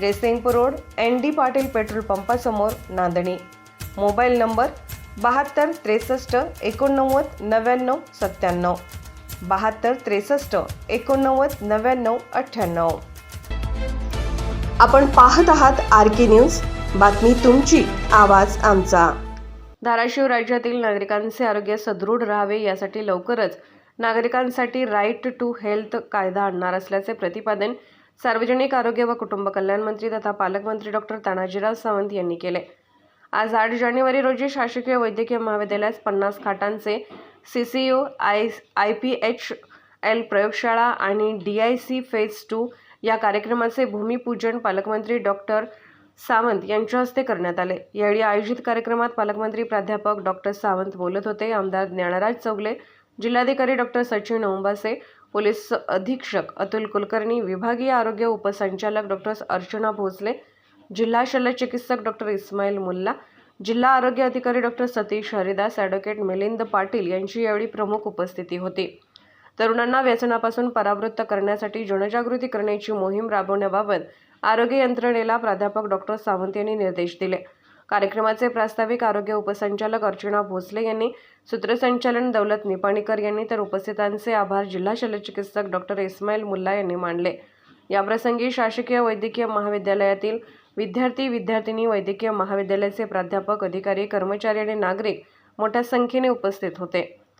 Jaysingpur road N D Patil petrol पंपासमोर Nandani. Mobile number बहात्तर त्रेसष्ट एकोणनव्वद नव्याण्णव सत्त्याण्णव. बहात्तर त्रेसष्ट एकोणनव्वद नव्याण्णव अठ्ठ्याण्णव. आपण पाहत आहात आर के न्यूज. बातमी तुमची आवाज आमचा. धाराशिव राज्यातील नागरिकांचे आरोग्य सदृढ राहावे यासाठी लवकरच नागरिकांसाठी राईट टू हेल्थ कायदा आणणार असल्याचे प्रतिपादन सार्वजनिक आरोग्य व कुटुंब कल्याण मंत्री तथा पालकमंत्री डॉक्टर तानाजीराव सावंत यांनी केले. आज आठ जानेवारी रोजी शासकीय वैद्यकीय महाविद्यालयात पन्नास खाटांचे C C U I I P H L प्रयोगशाळा आणि D I C phase two या कार्यक्रमाचे भूमिपूजन पालकमंत्री डॉक्टर सावंत यांच्या हस्ते करण्यात आले. यावेळी आयोजित कार्यक्रमात पालकमंत्री प्राध्यापक डॉक्टर सावंत बोलत होते. आमदार ज्ञानराज चौगले जिल्हाधिकारी डॉक्टर सचिन ओंबासे पोलीस अधीक्षक अतुल कुलकर्णी विभागीय आरोग्य उपसंचालक डॉक्टर अर्चना भोसले जिल्हा शल्यचिकित्सक डॉक्टर इस्माईल मुल्ला जिल्हा आरोग्य अधिकारी डॉक्टर सतीश हरिदास ॲडव्होकेट मिलिंद पाटील यांची यावेळी प्रमुख उपस्थिती होती. तरुणांना व्यसनापासून परावृत्त करण्यासाठी जनजागृती करण्याची मोहीम राबवण्याबाबत आरोग्य यंत्रणेला प्राध्यापक डॉक्टर सावंत यांनी निर्देश दिले. कार्यक्रमाचे प्रास्ताविक आरोग्य उपसंचालक अर्चना भोसले यांनी सूत्रसंचालन दौलत निपाणीकर यांनी तर उपस्थितांचे आभार जिल्हा शल्यचिकित्सक डॉक्टर इस्माईल मुल्ला यांनी मानले. याप्रसंगी शासकीय वैद्यकीय महाविद्यालयातील विद्यार्थी विद्यार्थिनी वैद्यकीय महाविद्यालयाचे प्राध्यापक अधिकारी कर्मचारी आणि नागरिक मोठ्या संख्येने उपस्थित होते.